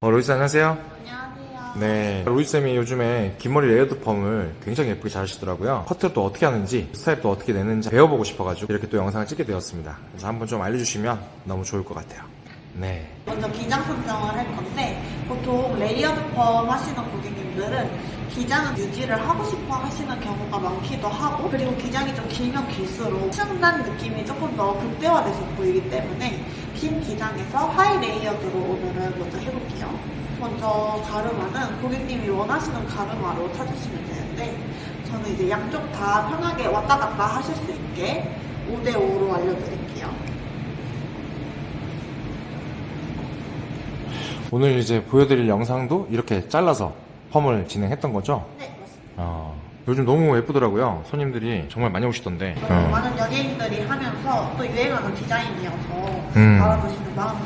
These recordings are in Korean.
어, 로이스 안녕하세요. 안녕하세요. 네. 로이쌤이 요즘에 긴 머리 레이어드 펌을 굉장히 예쁘게 잘 하시더라고요. 커트를 또 어떻게 하는지, 스타일도 어떻게 내는지 배워보고 싶어가지고 이렇게 또 영상을 찍게 되었습니다. 그래서 한번 좀 알려주시면 너무 좋을 것 같아요. 네. 먼저 기장 선정을 할 건데 보통 레이어드 펌 하시는 고객님들은 기장은 유지를 하고 싶어 하시는 경우가 많기도 하고 그리고 기장이 좀 길면 길수록 층단 느낌이 조금 더 극대화돼서 보이기 때문에 긴 기장에서 하이 레이어드로 오늘은 먼저 해볼게요. 먼저 가르마는 고객님이 원하시는 가르마로 타주시면 되는데 저는 이제 양쪽 다 편하게 왔다 갔다 하실 수 있게 5대5로 알려드릴게요. 오늘 이제 보여드릴 영상도 이렇게 잘라서 펌을 진행했던 거죠? 네, 맞습니다. 어, 요즘 너무 예쁘더라고요. 손님들이 정말 많이 오시던데. 어. 많은 연예인들이 하면서 또 유행하는 디자인이어서 음. 알아두시는 마음은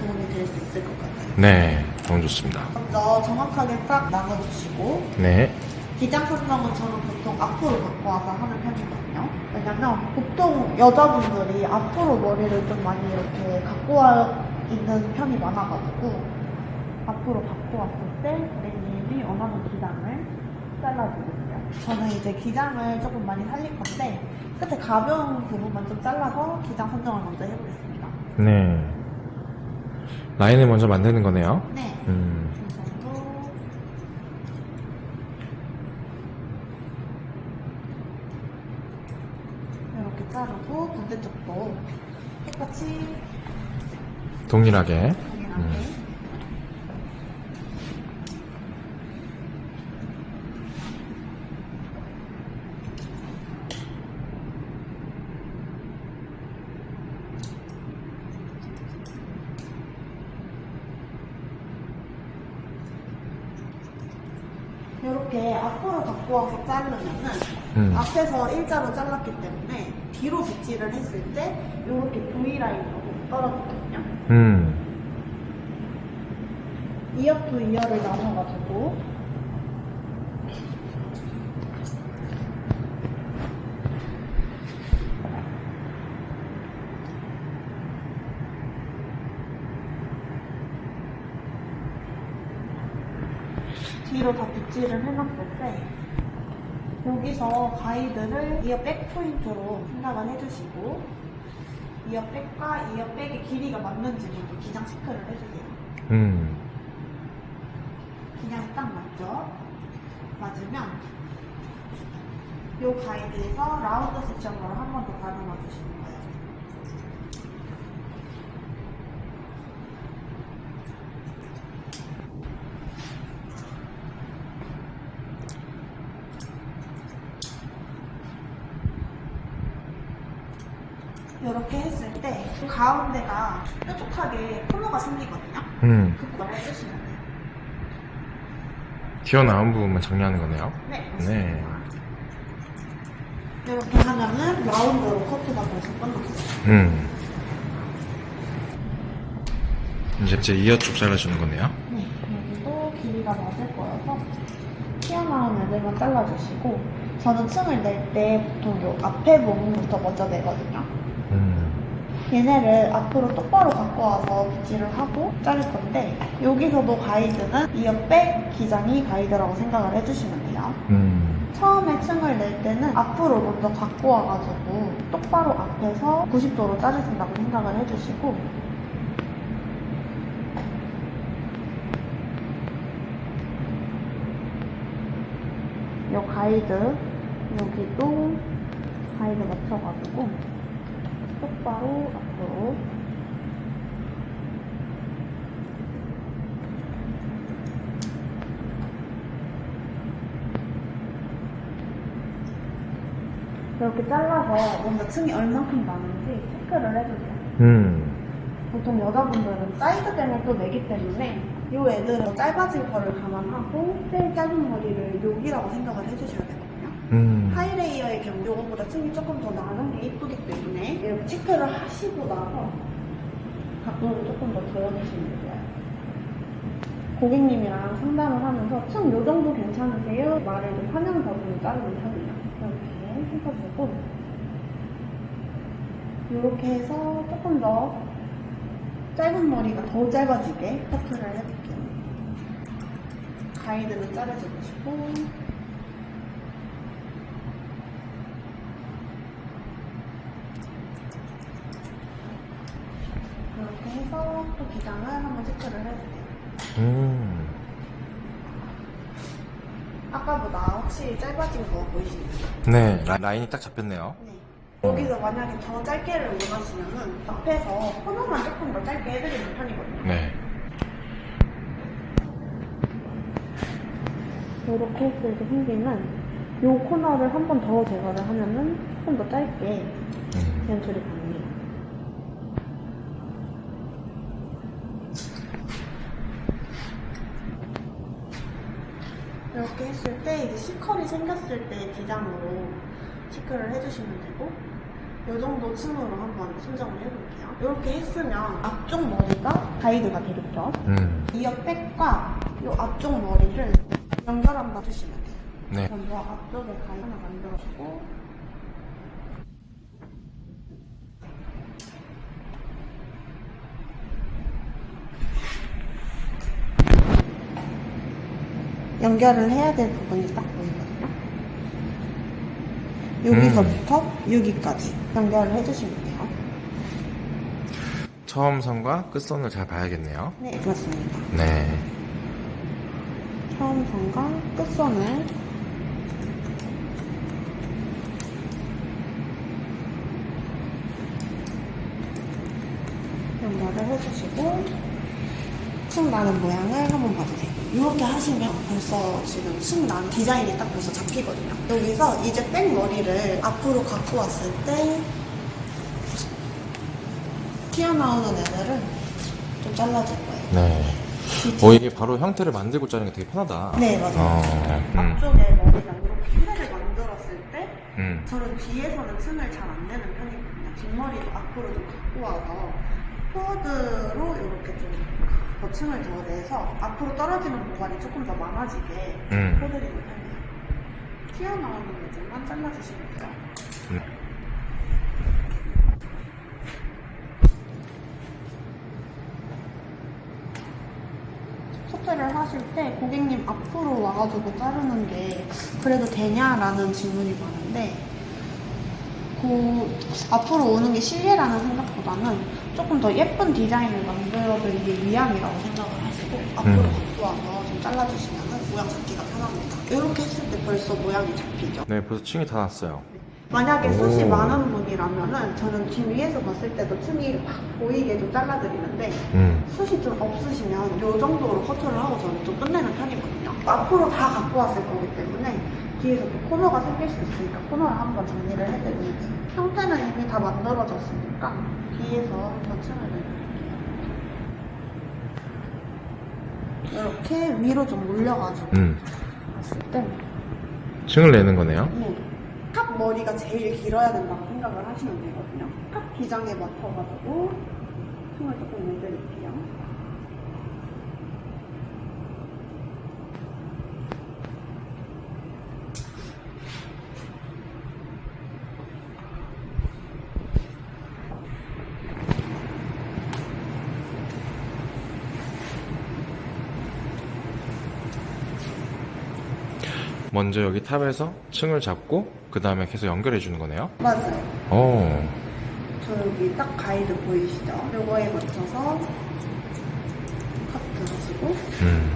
도움이 될 수 있을 것 같아요. 네. 너무 좋습니다. 먼저 정확하게 딱 나눠주시고 네. 기장 선정은 저는 보통 앞으로 갖고 와서 하는 편이거든요. 왜냐면 보통 여자분들이 앞으로 머리를 좀 많이 이렇게 갖고 와 있는 편이 많아가지고 앞으로 갖고 왔을 때고 객님이 원하는 기장을 잘라주거든요. 저는 이제 기장을 조금 많이 살릴 건데 끝에 가벼운 부분만 좀 잘라서 기장 선정을 먼저 해보겠습니다. 네. 라인을 먼저 만드는 거네요. 네. 음. 이 정도. 이렇게 자르고 반대쪽도 똑같이 동일하게. 동일하게 음. 이렇게 앞으로 갖고 와서 자르면은 음. 앞에서 일자로 잘랐기 때문에 뒤로 빗질을 했을 때 이렇게 V 라인으로 떨어지거든요. 음. 이어 투 이어를 나눠가지고 해놨을 때 여기서 가이드를 이어 백 포인트로 생각을 해주시고 이어 백과 이어 백의 길이가 맞는지 먼저 기장 체크를 해주세요. 음. 그냥 딱 맞죠? 맞으면 요 가이드에서 라운드 섹션으로 한 번더 다듬어 주시는 거예요. 이렇게 했을 때 가운데가 뾰족하게 코너가 생기거든요. 음. 그걸 해주시면 돼요. 튀어나온 부분만 정리하는 거네요. 네. 네. 이렇게 하면은 라운드로 커트가 벌써 끝났어요. 음. 이제 이제 이어 쪽 잘라주는 거네요. 네, 여기도 길이가 맞을 거여서 튀어나온 애들만 잘라주시고 저는 층을 낼 때 보통 요 앞에 부분부터 먼저 내거든요. 음. 얘네를 앞으로 똑바로 갖고 와서 빗질을 하고 자를 건데 여기서도 가이드는 이 옆에 기장이 가이드라고 생각을 해주시면 돼요. 음. 처음에 층을 낼 때는 앞으로 먼저 갖고 와가지고 똑바로 앞에서 90도로 자르신다고 생각을 해주시고 요 가이드 여기도 가이드 맞춰가지고 똑바로 앞으로 이렇게 잘라서 먼저 층이 얼만큼 나는지 체크를 해주세요. 음. 보통 여자분들은 사이드 댐을 또 내기 때문에 이 애들은 짧아질 거를 감안하고 제일 짧은 머리를 여기라고 생각을 해주셔야 되거든요. 음. 하이레이어의 경우 이거보다 층이 조금 더 나는 게 이쁘기 때문에 이렇게 체크를 하시고 나서 각도를 조금 더 조여주시면 돼요. 고객님이랑 상담을 하면서 층 요 정도 괜찮으세요? 말을 좀 하면서 좀 자르는 편이에요. 이렇게 훑어보고 이렇게 해서 조금 더 짧은 머리가 더 짧아지게 커트를 해볼게요. 가이드는 자르주시고 이렇게 해서 또 기장을 한번 체크를 해볼게요. 음. 아까보다 확실히 짧아진 거 보이시나요? 네, 라, 라인이 딱 잡혔네요. 네. 여기서 만약에 더 짧게를 원하시면은 앞에서 코너만 조금 더 짧게 해드리는 편이거든요. 네. 이렇게 했을 때 생기는 이 코너를 한 번 더 제거를 하면은 조금 더 짧게 음. 연출이 가능해요. 이렇게 했을 때 이제 C컬이 생겼을 때 기장으로 체크를 해주시면 되고 이 정도 층으로 한번 선정을 해볼게요. 이렇게 했으면 앞쪽 머리가 가이드가 되겠죠? 음. 이 옆백과 이 앞쪽 머리를 연결한다 주시면 돼요. 네. 먼저 앞쪽에 가위 하나 만들어주고 연결을 해야 될 부분이 딱 보이거든요. 여기서부터 여기까지 연결을 해주시면 돼요. 처음 선과 끝선을 잘 봐야겠네요. 네, 그렇습니다. 네. 처음 선과 끝선을 연결을 해주시고 층 나는 모양을 한번 봐주세요. 이렇게 하시면 벌써 지금 층 나는 디자인이 딱 벌써 잡히거든요. 여기서 이제 백 머리를 앞으로 갖고 왔을 때 튀어나오는 애들은 좀 잘라줄 거예요. 네. 어, 이게 바로 형태를 만들고 자르는 게 되게 편하다. 네, 맞아요. 어, 음. 앞쪽에 머리랑 이렇게 흰색을 만들었을 때 음. 저는 뒤에서는 층을 잘 안 내는 편이거든요. 뒷머리도 앞으로 좀 갖고 와서 포워드로 이렇게 좀 더 층을 더 내서 앞으로 떨어지는 공간이 조금 더 많아지게 음. 해드리는 편이에요. 튀어나오는 부분만 잘라주시면 돼요. 음. 커트를 하실 때 고객님 앞으로 와가지고 자르는 게 그래도 되냐라는 질문이 많은데 그 앞으로 오는 게 실례라는 생각보다는 조금 더 예쁜 디자인을 만들어드리기 위함이라고 생각을 하시고 앞으로 음. 갖고 와서 좀 잘라주시면 모양 잡기가 편합니다. 이렇게 했을 때 벌써 모양이 잡히죠. 네, 벌써 층이 다 났어요. 만약에 숱이 오. 많은 분이라면은 저는 뒤 위에서 봤을 때도 층이 막 보이게 좀 잘라드리는데 음. 숱이 좀 없으시면 이 정도로 커트를 하고 저는 좀 끝내는 편이거든요. 앞으로 다 갖고 왔을 거기 때문에 뒤에서 또 코너가 생길 수 있으니까 코너를 한번 정리를 해드리면 돼요. 형태는 이미 다 만들어졌으니까 뒤에서 한번 층을 내드릴게요. 이렇게 위로 좀 올려가지고 음. 봤을 때 층을 내는 거네요. 네. 탑 머리가 제일 길어야 된다고 생각을 하시면 되거든요. 탑 기장에 맞춰가지고 층을 조금 내드릴게요. 먼저 여기 탑에서 층을 잡고 그 다음에 계속 연결해 주는 거네요. 맞아요. 오. 저 여기 딱 가이드 보이시죠? 요거에 맞춰서 커트 하시고 음.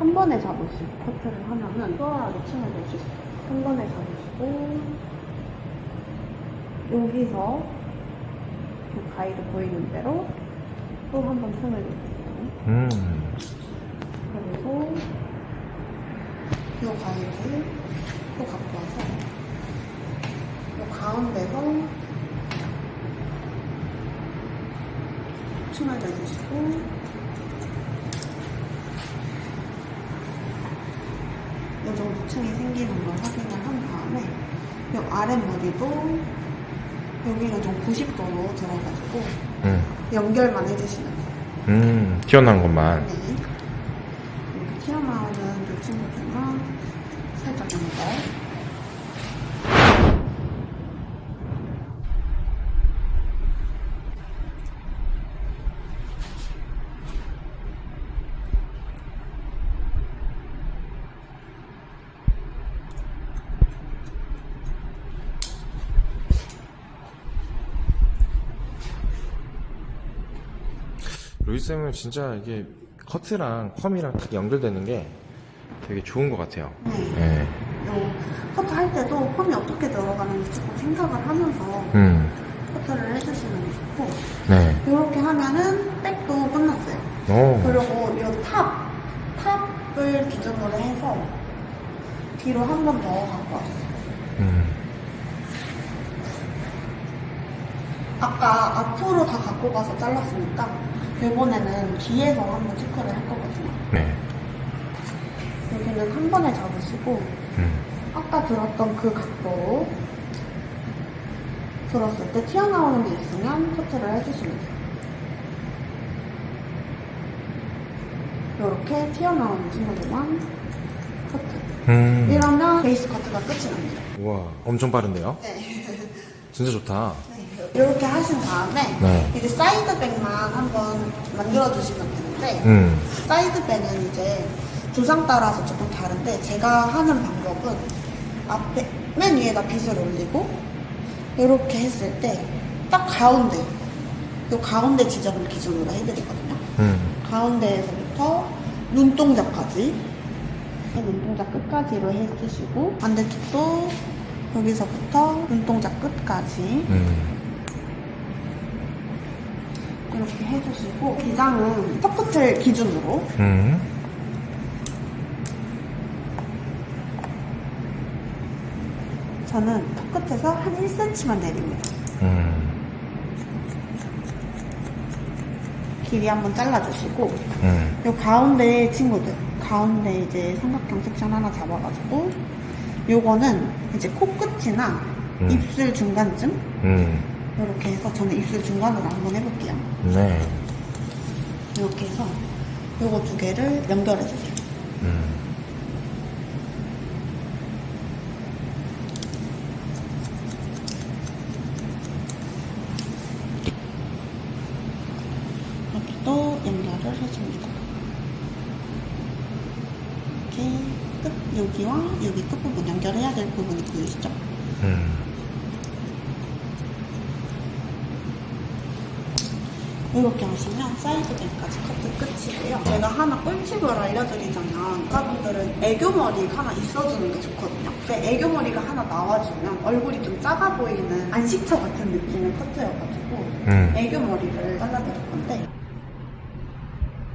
한 번에 잡으시고 커트를 하면은 수월하게 층을 낼 수 있어요. 한 번에 잡으시고 여기서 그 가이드 보이는 대로 또 한 번 층을 내주세요. 음. 그리고 이 가위를 또 갖고 와서 이 가운데서 춤을 내주시고 이 정도 층이 생기는 걸 확인을 한 다음에 이 아랫머리도 여기는 좀 90도로 들어가지고 음. 연결만 해주시면. 음. 튀어나온 것만. 튀어나오는 이 친구들만 살짝 연결. 루이쌤은 진짜 이게 커트랑 펌이랑 딱 연결되는 게 되게 좋은 것 같아요. 네. 네. 요 커트 할 때도 펌이 어떻게 들어가는지 조금 생각을 하면서 음. 커트를 해주시면 좋고 네. 이렇게 하면은 백도 끝났어요. 오. 그리고 이 탑, 탑을 기준으로 해서 뒤로 한 번 더 갖고 왔어요. 음. 아까 앞으로 다 갖고 가서 잘랐으니까 이번에는 뒤에서 한번 체크를 할 거거든요. 네. 여기는 한 번에 잡으시고 음. 아까 들었던 그 각도로 들었을 때 튀어나오는 게 있으면 커트를 해주시면 돼요. 이렇게 튀어나오는 친구들만 커트. 음. 이러면 베이스 커트가 끝이 납니다. 우와, 엄청 빠른데요? 네. 진짜 좋다. 이렇게 하신 다음에 네. 이제 사이드백만 한번 만들어 주시면 되는데 음. 사이드백은 이제 두상 따라서 조금 다른데 제가 하는 방법은 앞에 맨 위에다 빗을 올리고 이렇게 했을 때 딱 가운데 이 가운데 지점을 기준으로 해드리거든요. 음. 가운데에서부터 눈동자까지 눈동자 끝까지로 해주시고 반대쪽도 여기서부터 눈동자 끝까지 음. 이렇게 해주시고 기장은 턱끝을 기준으로 음. 저는 턱끝에서 한 1cm만 내립니다. 음. 길이 한번 잘라주시고 음. 요 가운데 친구들 가운데 이제 삼각형 섹션 하나 잡아가지고 요거는 이제 코끝이나 음. 입술 중간쯤 음. 이렇게 해서 저는 입술 중간으로 한번 해볼게요. 네. 이렇게 해서 요거 두 개를 연결해주세요. 음. 여기도 연결을 해줍니다. 이렇게 끝 여기와 여기 끝부분 연결해야 될 부분이 보이시죠? 음. 이렇게 하시면 사이드백까지 커트 끝이고요. 제가 하나 꿀팁을 알려드리자면 여자분들은 애교머리 하나 있어주는 게 좋거든요. 근데 애교머리가 하나 나와주면 얼굴이 좀 작아 보이는 안식처 같은 느낌의 커트여가지고 음. 애교머리를 잘라드릴 건데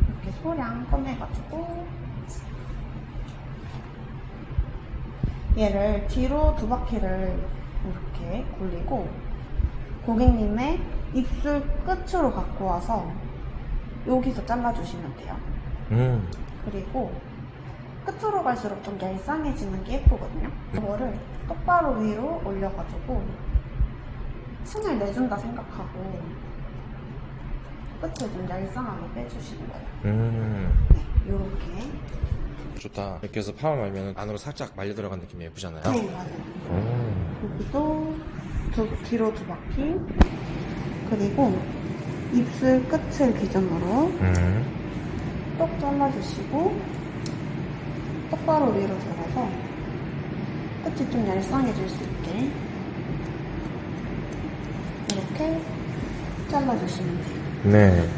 이렇게 소량 꺼내가지고 얘를 뒤로 두 바퀴를 이렇게 굴리고 고객님의 입술 끝으로 갖고 와서 여기서 잘라주시면 돼요. 음. 그리고 끝으로 갈수록 좀 얄쌍해지는 게 예쁘거든요. 그거를 똑바로 위로 올려가지고 층을 내준다 생각하고 끝을 좀 얄쌍하게 빼주시는 거예요. 음. 네, 요렇게. 좋다. 이렇게 해서 파마 말면 안으로 살짝 말려 들어간 느낌이 예쁘잖아요. 네, 맞아요. 오. 여기도 두, 뒤로 두 바퀴. 그리고 입술 끝을 기준으로 음. 똑 잘라주시고 똑바로 위로 들어서 끝이 좀 얄쌍해질 수 있게 이렇게 잘라주시면 돼요. 네.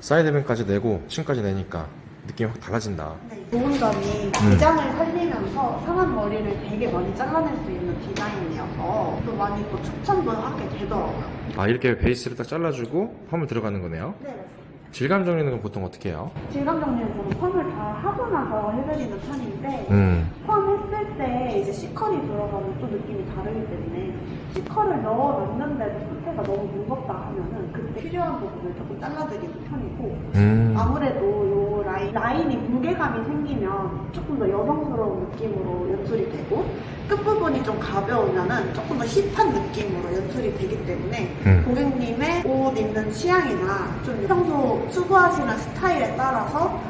사이드밴까지 내고 층까지 내니까 느낌이 확 달라진다. 네, 좋은 점이 기장을 살리면서 상한 머리를 되게 많이 잘라낼 수 있는 디자인이어서 또 많이 또 추천도 하게 되더라고요. 아 이렇게 베이스를 딱 잘라주고 펌을 들어가는 거네요. 네, 맞습니다. 질감 정리는 건 보통 어떻게 해요? 질감 정리는 다 하고 나서 해드리는 편인데 음. 펌 했을 때 이제 C컬이 들어가면 또 느낌이 다르기 때문에 C컬을 넣어 놨는데도 상태가 너무 무겁다 하면은 그때 필요한 부분을 조금 잘라드리는 편이고 음. 아무래도 요 라인, 라인이 무게감이 생기면 조금 더 여성스러운 느낌으로 연출이 되고 끝부분이 좀 가벼우면은 조금 더 힙한 느낌으로 연출이 되기 때문에 음. 고객님의 옷 입는 취향이나 좀 평소 추구하시는 스타일에 따라서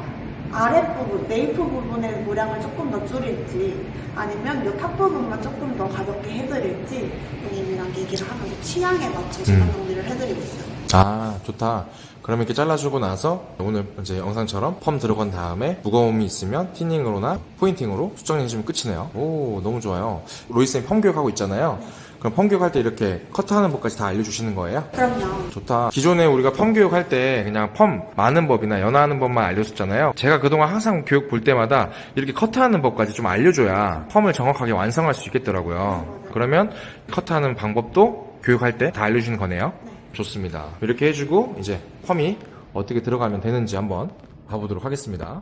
아랫부분, 네이프 부분의 무량을 조금 더 줄일지 아니면 이 탑 부분만 조금 더 가볍게 해드릴지 고객님이랑 얘기를 하면서 취향에 맞춰 시간 음. 정리를 해드리고 있어요. 아, 좋다. 그러면 이렇게 잘라주고 나서 오늘 이제 영상처럼 펌 들어간 다음에 무거움이 있으면 티닝으로나 포인팅으로 수정해주면 끝이네요. 오, 너무 좋아요. 로이쌤 펌 교육하고 있잖아요. 그럼 펌 교육할 때 이렇게 커트하는 법까지 다 알려주시는 거예요? 그럼요. 좋다. 기존에 우리가 펌 교육할 때 그냥 펌 많은 법이나 연화하는 법만 알려줬잖아요. 제가 그동안 항상 교육 볼 때마다 이렇게 커트하는 법까지 좀 알려줘야 펌을 정확하게 완성할 수 있겠더라고요. 그러면 커트하는 방법도 교육할 때 다 알려주는 거네요. 좋습니다. 이렇게 해주고 이제 펌이 어떻게 들어가면 되는지 한번 봐보도록 하겠습니다.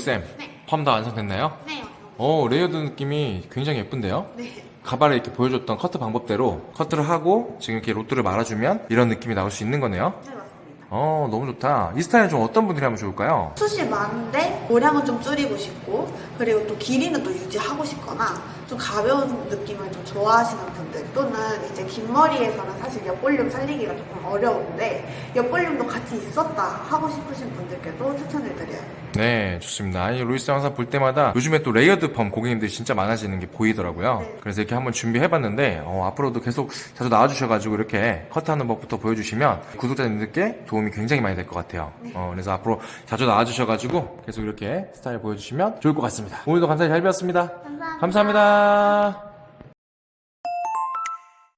쌤, 네. 펌 다 완성됐나요? 네. 어, 레이어드 느낌이 굉장히 예쁜데요? 네. 가발에 이렇게 보여줬던 커트 방법대로 커트를 하고 지금 이렇게 로트를 말아주면 이런 느낌이 나올 수 있는 거네요. 네, 맞습니다. 어, 너무 좋다. 이 스타일 좀 어떤 분들이 하면 좋을까요? 숱이 많은데 모량은 좀 줄이고 싶고 그리고 또 길이는 또 유지하고 싶거나 좀 가벼운 느낌을 좀 좋아하시는 분들 또는 이제 긴 머리에서는 사실 옆볼륨 살리기가 조금 어려운데 옆볼륨도 같이 있었다 하고 싶으신 분들께도 추천을 드려요. 네, 좋습니다. 아니, 루이스 항상 볼 때마다 요즘에 또 레이어드 펌 고객님들이 진짜 많아지는 게 보이더라고요. 네. 그래서 이렇게 한번 준비해봤는데, 어, 앞으로도 계속 자주 나와주셔가지고 이렇게 커트하는 법부터 보여주시면 구독자님들께 도움이 굉장히 많이 될 것 같아요. 어, 그래서 앞으로 자주 나와주셔가지고 계속 이렇게 스타일 보여주시면 좋을 것 같습니다. 오늘도 감사히 잘 배웠습니다. 감사합니다. 감사합니다. Bye.